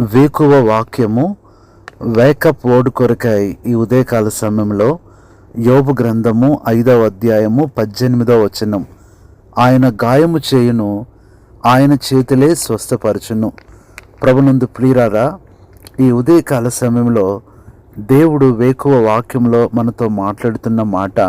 వేకువ వాక్యము వేకప్ ఓడు కొరకై ఈ ఉదయకాల సమయంలో యోబు గ్రంథము ఐదవ అధ్యాయము పద్దెనిమిదవ వచనం. ఆయన గాయము చేయును ఆయన చేతులే స్వస్థపరచును. ప్రభునందు ప్రియురారా ఈ ఉదయకాల సమయంలో దేవుడు వేకువ వాక్యంలో మనతో మాట్లాడుతున్న మాట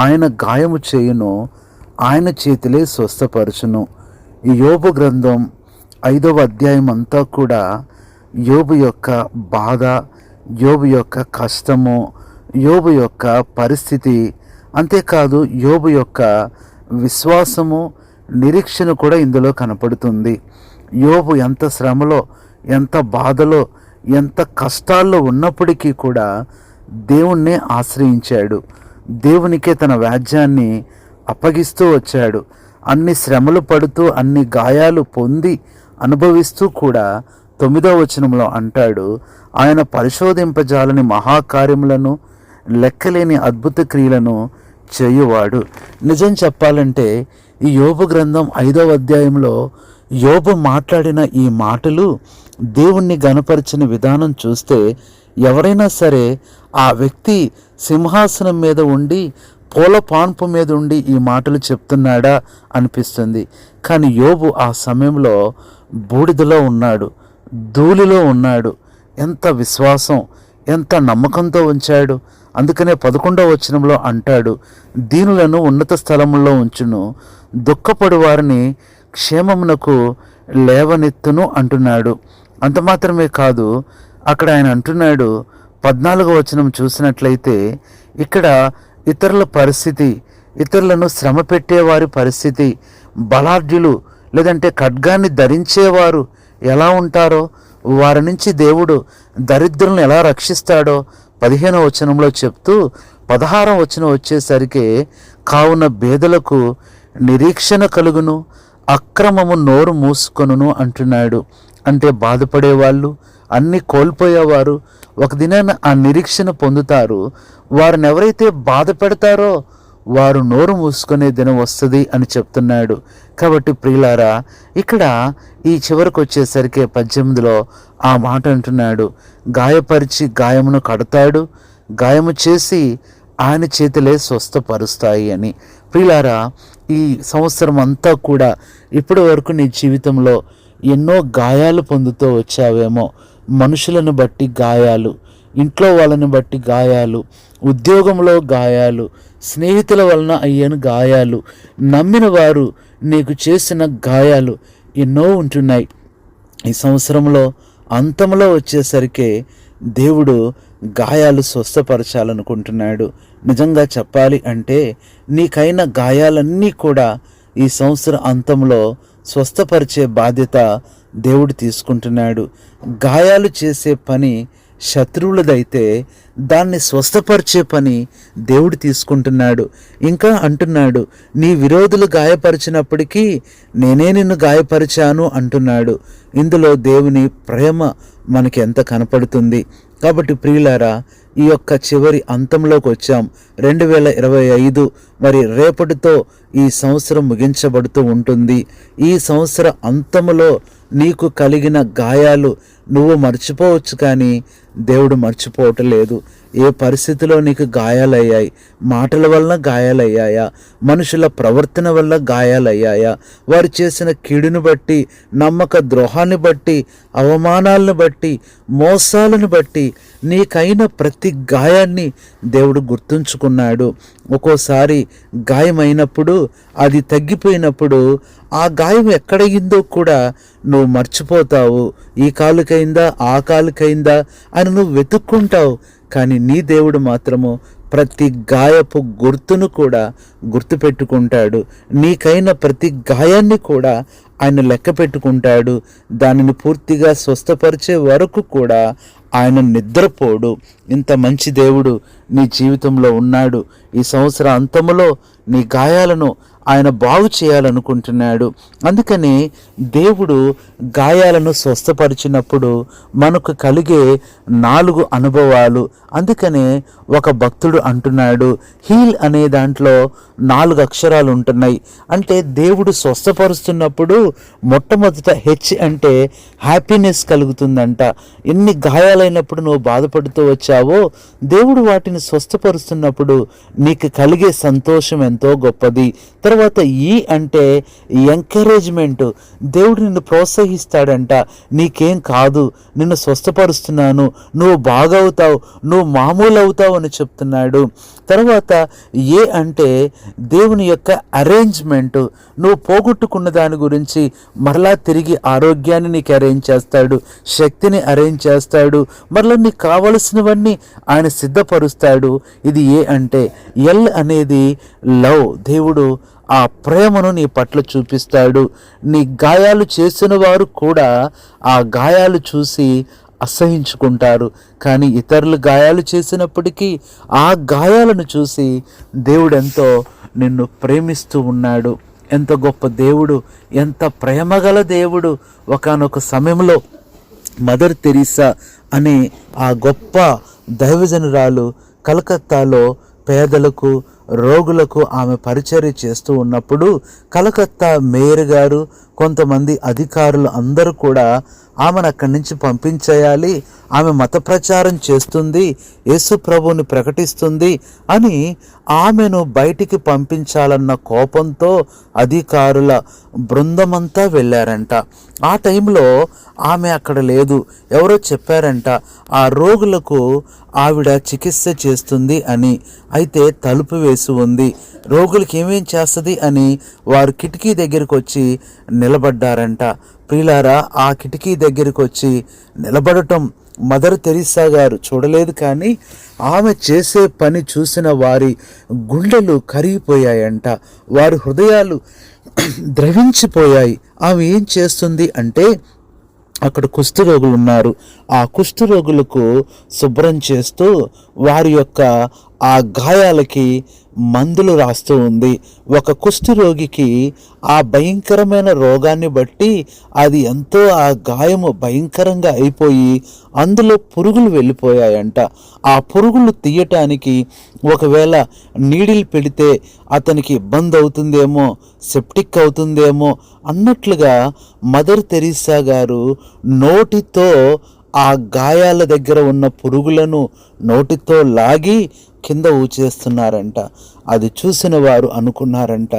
ఆయన గాయము చేయును ఆయన చేతులే స్వస్థపరచును. ఈ యోబు గ్రంథం ఐదవ అధ్యాయం అంతా కూడా యోబు యొక్క బాధ యోబు యొక్క కష్టము యోబు యొక్క పరిస్థితి. అంతేకాదు యోబు యొక్క విశ్వాసము నిరీక్షణ కూడా ఇందులో కనపడుతుంది. యోబు ఎంత శ్రమలో ఎంత బాధలో ఎంత కష్టాల్లో ఉన్నప్పటికీ కూడా దేవుణ్ణి ఆశ్రయించాడు. దేవునికే తన వ్యాజ్యాన్ని అప్పగిస్తూ వచ్చాడు. అన్ని శ్రమలు పడుతూ అన్ని గాయాలు పొంది అనుభవిస్తూ కూడా తొమ్మిదో వచనంలో అంటాడు ఆయన పరిశోధింపజాలని మహాకార్యములను లెక్కలేని అద్భుత క్రియలను చేయువాడు. నిజం చెప్పాలంటే ఈ యోబు గ్రంథం ఐదవ అధ్యాయంలో యోబు మాట్లాడిన ఈ మాటలు దేవుణ్ణి గనపరిచిన విధానం చూస్తే ఎవరైనా సరే ఆ వ్యక్తి సింహాసనం మీద ఉండి పూల పాన్పు మీద ఉండి ఈ మాటలు చెప్తున్నాడా అనిపిస్తుంది. కానీ యోబు ఆ సమయంలో బూడిదలో ఉన్నాడు ధూళిలో ఉన్నాడు. ఎంత విశ్వాసం ఎంత నమ్మకంతో ఉంచాడు. అందుకనే పదకొండవ వచనంలో అంటాడు దీనులను ఉన్నత స్థలముల్లో ఉంచును దుఃఖపడు వారిని క్షేమమునకు లేవనెత్తును అంటున్నాడు. అంత మాత్రమే కాదు అక్కడ ఆయన అంటున్నాడు పద్నాలుగో వచనం చూసినట్లయితే ఇక్కడ ఇతరుల పరిస్థితి ఇతరులను శ్రమ పెట్టేవారి పరిస్థితి బలాఢ్యులు లేదంటే ఖడ్గాన్ని ధరించేవారు ఎలా ఉంటారో వారి నుంచి దేవుడు దరిద్రులను ఎలా రక్షిస్తాడో పదిహేనవ వచనంలో చెప్తూ పదహారం వచనం వచ్చేసరికి కావున బేదలకు నిరీక్షణ కలుగును అక్రమము నోరు మూసుకొనును అంటున్నాడు. అంటే బాధపడేవాళ్ళు అన్నీ కోల్పోయేవారు ఒక దినాన ఆ నిరీక్షణ పొందుతారు. వారిని ఎవరైతే బాధ పెడతారో వారు నోరు మూసుకునే దినం వస్తుంది అని చెప్తున్నాడు. కాబట్టి ప్రియులారా ఇక్కడ ఈ చివరికి వచ్చేసరికి పద్దెనిమిదిలో ఆ మాట అంటున్నాడు. గాయపరిచి గాయమును కడతాడు గాయము చేసి ఆయన చేతులే స్వస్థపరుస్తాయి అని. ప్రియులారా ఈ సంవత్సరం అంతా కూడా ఇప్పటి వరకు నీ జీవితంలో ఎన్నో గాయాలు పొందుతూ వచ్చావేమో. మనుషులను బట్టి గాయాలు ఇంట్లో వాళ్ళని బట్టి గాయాలు ఉద్యోగంలో గాయాలు స్నేహితుల వలన అయ్యను గాయాలు. నమ్మిన వారు నీకు చేసిన గాయాలు ఎన్నో ఉంటున్నాయి. ఈ సంవత్సరంలో అంతంలో వచ్చేసరికి దేవుడు గాయాలు స్వస్థపరచాలనుకుంటున్నాడు. నిజంగా చెప్పాలి అంటే నీకైన గాయాలన్నీ కూడా ఈ సంవత్సరం అంతంలో స్వస్థపరిచే బాధ్యత దేవుడు తీసుకుంటున్నాడు. గాయాలు చేసే పని శత్రువులదైతే దాన్ని స్వస్థపరిచే పని దేవుడు తీసుకుంటున్నాడు. ఇంకా అంటున్నాడు నీ విరోధులు గాయపరిచినప్పటికీ నేనే నిన్ను గాయపరిచాను అంటున్నాడు. ఇందులో దేవుని ప్రేమ మనకి ఎంత కనపడుతుంది. కాబట్టి ప్రియులారా ఈ యొక్క చివరి అంతంలోకి వచ్చాం. రెండు వేల ఇరవై ఐదు మరి రేపటితో ఈ సంవత్సరం ముగించబడుతూ ఉంటుంది. ఈ సంవత్సర అంతములో నీకు కలిగిన గాయాలు నువ్వు మర్చిపోవచ్చు కానీ దేవుడు మర్చిపోవటం లేదు. ఏ పరిస్థితిలో నీకు గాయాలయ్యాయి? మాటల వలన గాయాలయ్యాయా? మనుషుల ప్రవర్తన వల్ల గాయాలయ్యాయా? వారు చేసిన కీడును బట్టి నమ్మక ద్రోహాన్ని బట్టి అవమానాలను బట్టి మోసాలను బట్టి నీకైన ప్రతి గాయాన్ని దేవుడు గుర్తుంచుకున్నాడు. ఒక్కోసారి గాయమైనప్పుడు అది తగ్గిపోయినప్పుడు ఆ గాయం ఎక్కడయిందో కూడా నువ్వు మర్చిపోతావు. ఈ కాలుకైందా? ఆ కాలుకైందా? అని నువ్వు వెతుక్కుంటావు. కానీ నీ దేవుడు మాత్రము ప్రతి గాయపు గుర్తును కూడా గుర్తుపెట్టుకుంటాడు. నీకైన ప్రతి గాయాన్ని కూడా ఆయన లెక్క పెట్టుకుంటాడు. దానిని పూర్తిగా స్వస్థపరిచే వరకు కూడా ఆయన నిద్రపోడు. ఇంత మంచి దేవుడు నీ జీవితంలో ఉన్నాడు. ఈ సంవత్సర అంతములో నీ గాయాలను ఆయన బాగు చేయాలనుకుంటున్నాడు. అందుకని దేవుడు గాయాలను స్వస్థపరిచినప్పుడు మనకు కలిగే నాలుగు అనుభవాలు. అందుకనే ఒక భక్తుడు అంటున్నాడు హీల్ అనే దాంట్లో నాలుగు అక్షరాలు ఉంటున్నాయి. అంటే దేవుడు స్వస్థపరుస్తున్నప్పుడు మొట్టమొదట హెచ్ అంటే హ్యాపీనెస్ కలుగుతుందంట. ఎన్ని గాయాలైనప్పుడు నువ్వు బాధపడుతూ వచ్చావో దేవుడు వాటిని స్వస్థపరుస్తున్నప్పుడు నీకు కలిగే సంతోషం ఎంతో గొప్పది. తర్వాత ఈ అంటే ఎంకరేజ్మెంట్. దేవుడు నిన్ను ప్రోత్సహిస్తాడంట. నీకేం కాదు నిన్ను స్వస్థపరుస్తున్నాను. నువ్వు బాగవుతావు నువ్వు మామూలు అవుతావు అని చెప్తున్నాడు. తర్వాత ఏ అంటే దేవుని యొక్క అరేంజ్మెంట్ నువ్వు పోగొట్టుకున్న దాని గురించి మరలా తిరిగి ఆరోగ్యాన్ని నీకు అరేంజ్ చేస్తాడు శక్తిని అరేంజ్ చేస్తాడు మరలా నీకు కావలసినవన్నీ ఆయన సిద్ధపరుస్తాడు. ఇది ఏ అంటే ఎల్ అనేది లవ్. దేవుడు ఆ ప్రేమను నీ పట్ల చూపిస్తాడు. నీ గాయాలు చేసిన వారు కూడా ఆ గాయాలు చూసి అసహించుకుంటారు. కానీ ఇతరులు గాయాలు చేసినప్పటికీ ఆ గాయాలను చూసి దేవుడెంతో నిన్ను ప్రేమిస్తూ ఉన్నాడు. ఎంత గొప్ప దేవుడు ఎంత ప్రేమగల దేవుడు ఒకానొక సమయంలో మదర్ తెరీసా అనే ఆ గొప్ప దైవజనురాలు కలకత్తాలో పేదలకు రోగులకు ఆమె పరిచర్య చేస్తూ ఉన్నప్పుడు కలకత్తా మేయర్ గారు కొంతమంది అధికారులు అందరూ కూడా ఆమెను అక్కడి నుంచి పంపించేయాలి. ఆమె మత ప్రచారం చేస్తుంది. యేసు ప్రభువుని ప్రకటిస్తుంది అని ఆమెను బయటికి పంపించాలన్న కోపంతో అధికారుల బృందమంతా వెళ్ళారంట. ఆ టైంలో ఆమె అక్కడ లేదు. ఎవరో చెప్పారంట ఆ రోగులకు ఆవిడ చికిత్స చేస్తుంది అని. అయితే తలుపు వేసి ఉంది. రోగులకి ఏమేం చేస్తుంది? అని వారు కిటికీ దగ్గరికి వచ్చి నిలబడ్డారంట. ప్రియులారా ఆ కిటికీ దగ్గరికి వచ్చి నిలబడటం మదర్ తెరిసా గారు చూడలేదు కానీ ఆమె చేసే పని చూసిన వారి గుండెలు కరిగిపోయాయంట. వారి హృదయాలు ద్రవించిపోయాయి. ఆమె ఏం చేస్తుంది అంటే అక్కడ కుష్ఠరోగులు ఉన్నారు. ఆ కుష్ఠరోగులకు శుభ్రం చేస్తూ వారి యొక్క ఆ గాయాలకి మందులు రాస్తూ ఉంది. ఒక కుష్ఠరోగికి ఆ భయంకరమైన రోగాన్ని బట్టి అది ఎంతో ఆ గాయము భయంకరంగా అయిపోయి అందులో పురుగులు వెళ్ళిపోయాయంట. ఆ పురుగులు తీయటానికి ఒకవేళ నీడిల్ పెడితే అతనికి ఇబ్బంది అవుతుందేమో సెప్టిక్ అవుతుందేమో అన్నట్లుగా మదర్ తెరీసా గారు నోటితో ఆ గాయాల దగ్గర ఉన్న పురుగులను నోటితో లాగి కింద ఊచేస్తున్నారంట. అది చూసిన వారు అనుకున్నారంట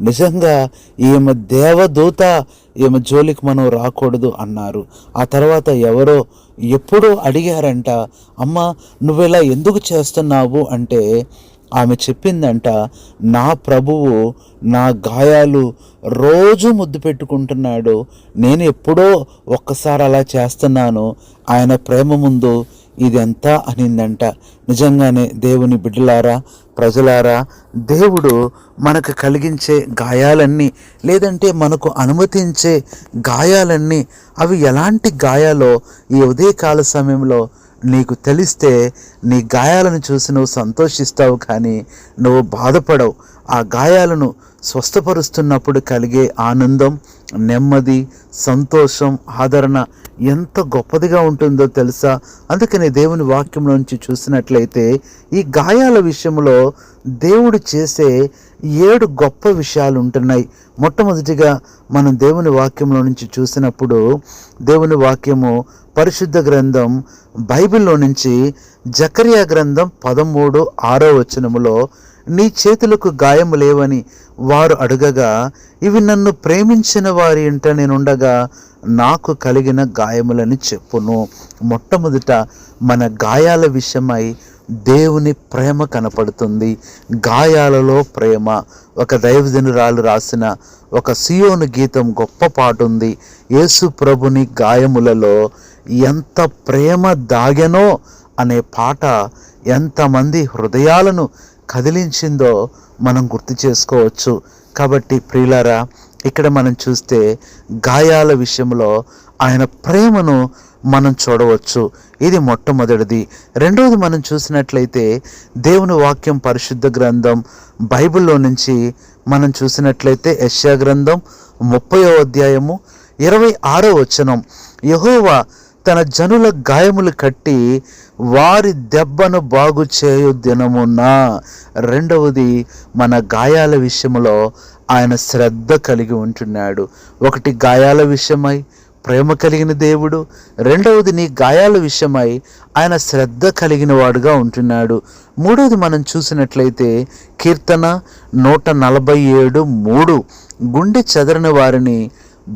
నిజంగా ఈమె దేవదూత ఈమె జోలికి మనం రాకూడదు అన్నారు. ఆ తర్వాత ఎవరో ఎప్పుడో అడిగారంట అమ్మ నువ్వెలా ఎందుకు చేస్తున్నావు? అంటే ఆమె చెప్పిందంట నా ప్రభువు నా గాయాలు రోజు ముద్దు పెట్టుకుంటున్నాడు. నేను ఎప్పుడో ఒక్కసారి అలా చేస్తున్నాను. ఆయన ప్రేమ ముందు ఇదంతా అనిందంట. నిజంగానే దేవుని బిడ్డలారా ప్రజలారా దేవుడు మనకు కలిగించే గాయాలన్నీ లేదంటే మనకు అనుమతించే గాయాలన్నీ అవి ఎలాంటి గాయాలో ఈ ఉదయకాల సమయంలో నీకు తెలిస్తే నీ గాయాలను చూసి నువ్వు సంతోషిస్తావు కానీ నువ్వు బాధపడవు. ఆ గాయాలను స్వస్థపరుస్తున్నప్పుడు కలిగే ఆనందం నెమ్మది సంతోషం ఆదరణ ఎంత గొప్పదిగా ఉంటుందో తెలుసా? అందుకని దేవుని వాక్యం నుంచి చూసినట్లయితే ఈ గాయాల విషయంలో దేవుడు చేసే ఏడు గొప్ప విషయాలు ఉంటున్నాయి మొట్టమొదటిగా మనం దేవుని వాక్యంలో నుంచి చూసినప్పుడు దేవుని వాక్యము పరిశుద్ధ గ్రంథం బైబిల్లో నుంచి జకరియా గ్రంథం పదమూడు ఆరో వచనములో నీ చేతులకు గాయము లేవని వారు అడగగా ఇవి నన్ను ప్రేమించిన వారి ఇంట నేనుండగా నాకు కలిగిన గాయములని చెప్పును. మొట్టమొదట మన గాయాల విషయమై దేవుని ప్రేమ కనపడుతుంది. గాయాలలో ప్రేమ. ఒక దైవజనురాలు రాసిన ఒక సియోను గీతం గొప్ప పాట ఉంది యేసు ప్రభుని గాయములలో ఎంత ప్రేమ దాగెనో అనే పాట ఎంతమంది హృదయాలను కదిలించిందో మనం గుర్తు చేసుకోవచ్చు. కాబట్టి ప్రియులారా ఇక్కడ మనం చూస్తే గాయాల విషయంలో ఆయన ప్రేమను మనం చూడవచ్చు. ఇది మొట్టమొదటిది. రెండవది మనం చూసినట్లయితే దేవుని వాక్యం పరిశుద్ధ గ్రంథం బైబిల్లో నుంచి మనం చూసినట్లయితే యశ్యా గ్రంథం ముప్పయో అధ్యాయము ఇరవై ఆరో వచనం. యహోవా తన జనుల గాయములు కట్టి వారి దెబ్బను బాగు చేయు దినమున. రెండవది మన గాయాల విషయంలో ఆయన శ్రద్ధ కలిగి ఉంటున్నాడు. ఒకటి గాయాల విషయమై ప్రేమ కలిగిన దేవుడు. రెండవది నీ గాయాల విషయమై ఆయన శ్రద్ధ కలిగిన వాడుగా ఉంటున్నాడు. మూడవది మనం చూసినట్లయితే కీర్తన నూట నలభై ఏడు మూడు. గుండె చెదరిన వారిని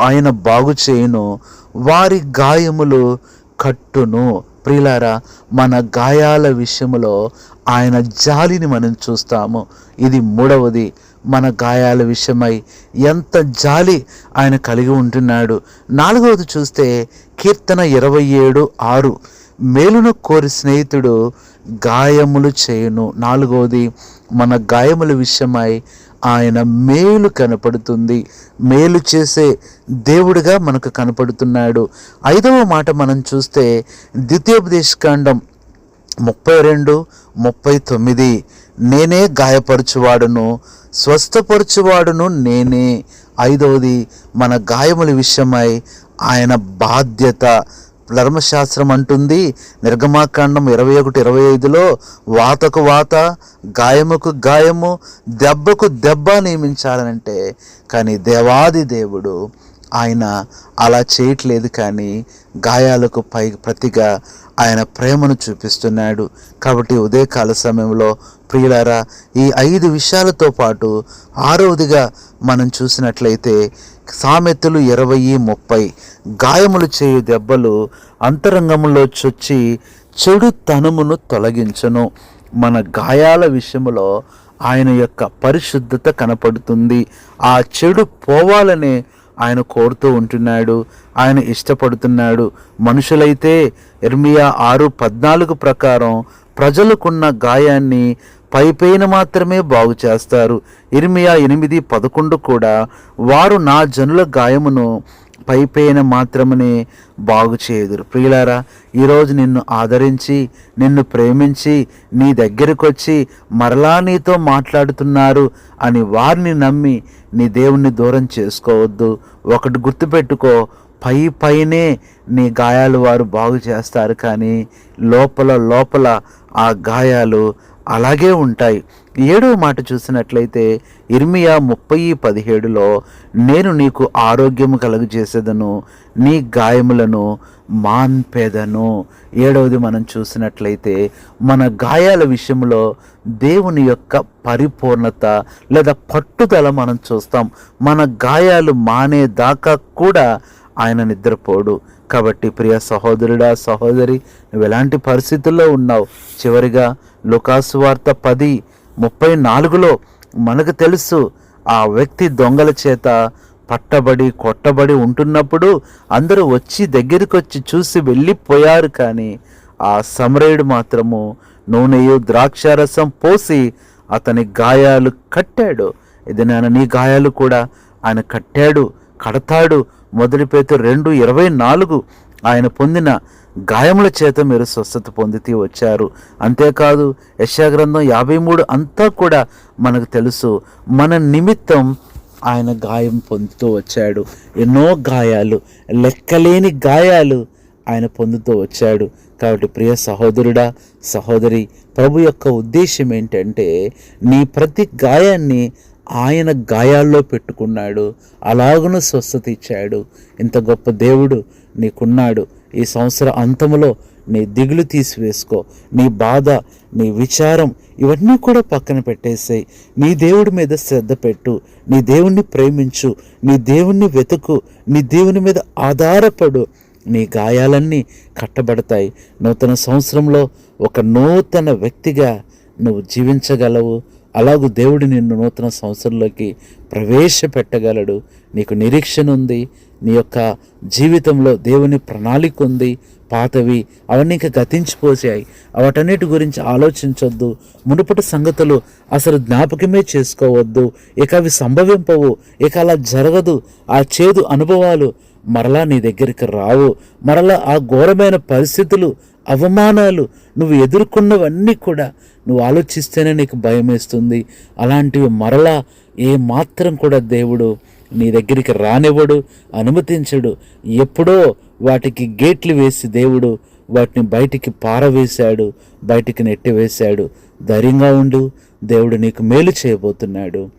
ఆయన బాగు చేయును. వారి గాయములు కట్టును. ప్రియులారా మన గాయాల విషయంలో ఆయన జాలిని మనం చూస్తాము. ఇది మూడవది. మన గాయాల విషయమై ఎంత జాలి ఆయన కలిగి ఉంటున్నాడు. నాలుగవది చూస్తే కీర్తన ఇరవై ఏడు ఆరు. మేలును కోరి స్నేహితుడు గాయములు చేయును. నాలుగవది మన గాయముల విషయమై ఆయన మేలు కనపడుతుంది. మేలు చేసే దేవుడిగా మనకు కనపడుతున్నాడు. ఐదవ మాట మనం చూస్తే ద్వితీయోపదేశకాండం ముప్పై రెండు ముప్పై తొమ్మిది. నేనే గాయపరచువాడును స్వస్థపరచువాడును నేనే. ఐదవది మన గాయముల విషయమై ఆయన బాధ్యత ధర్మశాస్త్రం అంటుంది. నిర్గమాకాండం ఇరవై ఒకటి ఇరవై ఐదులో వాతకు వాత గాయముకు గాయము దెబ్బకు దెబ్బ నియమించాలనంటే కానీ దేవాది దేవుడు ఆయన అలా చేయట్లేదు కానీ గాయాలకు పై ప్రతిగా ఆయన ప్రేమను చూపిస్తున్నాడు. కాబట్టి ఉదయకాల సమయంలో ప్రియులారా ఈ ఐదు విషయాలతో పాటు ఆరవదిగా మనం చూసినట్లయితే సామెతలు ఇరవై ముప్పై. గాయములు చేయు దెబ్బలు అంతరంగంలో చొచ్చి చెడు తనుమును తొలగించను. మన గాయాల విషయంలో ఆయన యొక్క పరిశుద్ధత కనపడుతుంది. ఆ చెడు పోవాలనే ఆయన కోరుతూ ఉంటున్నాడు ఆయన ఇష్టపడుతున్నాడు. మనుషులైతే ఎర్మియా ఆరు పద్నాలుగు ప్రకారం ప్రజలకున్న గాయాన్ని పైపైన మాత్రమే బాగు చేస్తారు. ఇర్మియా ఎనిమిది పదకొండు కూడా వారు నా జనుల గాయమును పైపైన మాత్రమే బాగు చేయదురు. ప్రియులారా ఈరోజు నిన్ను ఆదరించి నిన్ను ప్రేమించి నీ దగ్గరకు వచ్చి మరలా నీతో మాట్లాడుతున్నారు అని వారిని నమ్మి నీ దేవుణ్ణి దూరం చేసుకోవద్దు. ఒకటి గుర్తుపెట్టుకో పై పైనే నీ గాయాలు వారు బాగు చేస్తారు కానీ లోపల లోపల ఆ గాయాలు అలాగే ఉంటాయి. ఏడవ మాట చూసినట్లయితే ఇర్మియా ముప్పై పదిహేడులో నేను నీకు ఆరోగ్యము కలుగజేసేదను నీ గాయములను మాన్పేదను. ఏడవది మనం చూసినట్లయితే మన గాయాల విషయంలో దేవుని యొక్క పరిపూర్ణత లేదా పట్టుదల మనం చూస్తాం. మన గాయాలు మానేదాకా కూడా ఆయన నిద్రపోడు. కాబట్టి ప్రియ సహోదరుడా సహోదరి నువ్వు ఎలాంటి పరిస్థితుల్లో ఉన్నావు? చివరిగా లుకాసు వార్త పది ముప్పై నాలుగులో మనకు తెలుసు ఆ వ్యక్తి దొంగల చేత పట్టబడి కొట్టబడి ఉంటున్నప్పుడు అందరూ వచ్చి దగ్గరికి వచ్చి చూసి వెళ్ళిపోయారు కానీ ఆ సమరయుడు మాత్రము నూనెయు ద్రాక్షారసం పోసి అతని గాయాలు కట్టాడు. ఇది నేను నీ గాయాలు కూడా ఆయన కట్టాడు కడతాడు. మొదటి పేతు రెండు ఇరవై నాలుగు ఆయన పొందిన గాయముల చేత మీరు స్వస్థత పొందితే వచ్చారు. అంతేకాదు యశాగ్రంథం యాభై మూడు అంతా కూడా మనకు తెలుసు. మన నిమిత్తం ఆయన గాయం పొందుతూ వచ్చాడు. ఎన్నో గాయాలు లెక్కలేని గాయాలు ఆయన పొందుతూ వచ్చాడు. కాబట్టి ప్రియ సహోదరుడా సహోదరి ప్రభు యొక్క ఉద్దేశం ఏంటంటే నీ ప్రతి గాయాన్ని ఆయన గాయాల్లో పెట్టుకున్నాడు. అలాగను స్వస్థత ఇచ్చాడు. ఇంత గొప్ప దేవుడు నీకున్నాడు. ఈ సంవత్సర అంతములో నీ దిగులు తీసివేసుకో. నీ బాధ నీ విచారం ఇవన్నీ కూడా పక్కన పెట్టేసాయి. నీ దేవుడి మీద శ్రద్ధ పెట్టు. నీ దేవుణ్ణి ప్రేమించు. నీ దేవుణ్ణి వెతుకు. నీ దేవుని మీద ఆధారపడు. నీ గాయాలన్నీ కట్టబడతాయి. నూతన సంవత్సరంలో ఒక నూతన వ్యక్తిగా నువ్వు జీవించగలవు. అలాగూ దేవుడు నిన్ను నూతన సంవత్సరంలోకి ప్రవేశపెట్టగలడు. నీకు నిరీక్షణ ఉంది. నీ యొక్క జీవితంలో దేవుని ప్రణాళిక ఉంది. పాతవి అవన్నీ ఇంకా గతించిపోసాయి. వాటన్నిటి గురించి ఆలోచించొద్దు. మునుపటి సంగతులు అసలు జ్ఞాపకమే చేసుకోవద్దు. ఇక అవి సంభవింపవు. ఇక అలా జరగదు. ఆ చేదు అనుభవాలు మరలా నీ దగ్గరికి రావు. మరలా ఆ ఘోరమైన పరిస్థితులు అవమానాలు నువ్వు ఎదుర్కొన్నవన్నీ కూడా నువ్వు ఆలోచిస్తేనే నీకు భయం వేస్తుంది అలాంటివి మరలా ఏ మాత్రం కూడా దేవుడు నీ దగ్గరికి రానివ్వడు అనుమతించడు. ఎప్పుడో వాటికి గేట్లు వేసి దేవుడు వాటిని బయటికి పారవేశాడు బయటికి నెట్టివేశాడు. ధైర్యంగా ఉండు దేవుడు నీకు మేలు చేయబోతున్నాడు.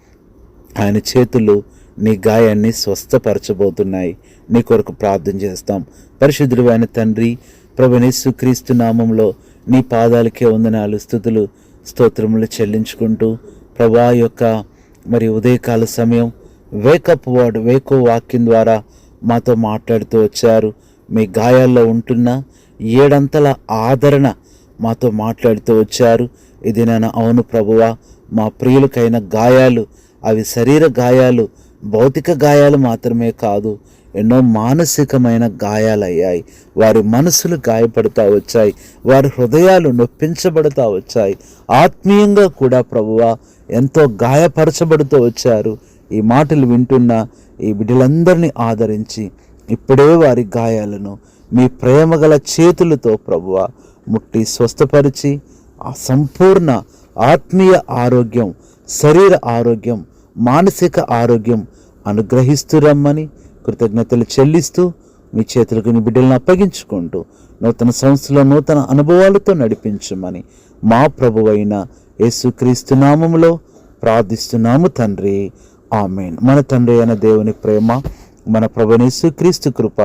ఆయన చేతులు నీ గాయాన్ని స్వస్థపరచబోతున్నాయి. నీ కొరకు ప్రార్థన చేస్తాం. పరిశుద్ధుడు అయిన తండ్రి ప్రభునేసు క్రీస్తు నామంలో నీ పాదాలకే వందనాలు స్థుతులు స్తోత్రములు చెల్లించుకుంటూ ప్రభా యొక్క మరి ఉదయకాల సమయం వేకప్ వర్డ్ వేకో వాక్యం ద్వారా మాతో మాట్లాడుతూ వచ్చారు. మీ గాయాల్లో ఉంటున్న ఏడంతల ఆదరణ మాతో మాట్లాడుతూ వచ్చారు. ఇది నేను అవును ప్రభువా మా ప్రియులకైన గాయాలు అవి శరీర గాయాలు భౌతిక గాయాలు మాత్రమే కాదు. ఎన్నో మానసికమైన గాయాలయ్యాయి. వారి మనసులు గాయపడుతూ వచ్చాయి. వారి హృదయాలు నొప్పించబడుతూ వచ్చాయి. ఆత్మీయంగా కూడా ప్రభువ ఎంతో గాయపరచబడుతూ వచ్చారు. ఈ మాటలు వింటున్న ఈ బిడ్డలందరినీ ఆదరించి ఇప్పుడే వారి గాయాలను మీ ప్రేమగల చేతులతో ప్రభువ ముట్టి స్వస్థపరిచి ఆ సంపూర్ణ ఆత్మీయ ఆరోగ్యం శరీర ఆరోగ్యం మానసిక ఆరోగ్యం అనుగ్రహిస్తూ రమ్మని కృతజ్ఞతలు చెల్లిస్తూ మీ చేతులకు నీ బిడ్డలను అప్పగించుకుంటూ నూతన సంస్థలో నూతన అనుభవాలతో నడిపించమని మా ప్రభువైన యేసుక్రీస్తు నామములో ప్రార్థిస్తున్నాము తండ్రి. ఆమెన్. మన తండ్రి అయిన దేవుని ప్రేమ మన ప్రభుని యేసుక్రీస్తు కృప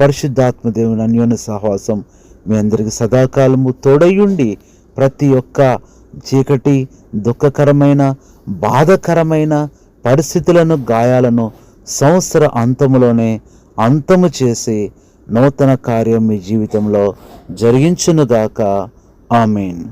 పరిశుద్ధాత్మ దేవుని అన్యోన్య సహవాసం మీ అందరికి సదాకాలము తోడయుండి ప్రతి ఒక్క చీకటి దుఃఖకరమైన బాధకరమైన పరిస్థితులను గాయాలను సంవత్సర అంతములోనే అంతము చేసి నూతన కార్యం మీ జీవితంలో జరిగించునుగాక. ఆమెన్.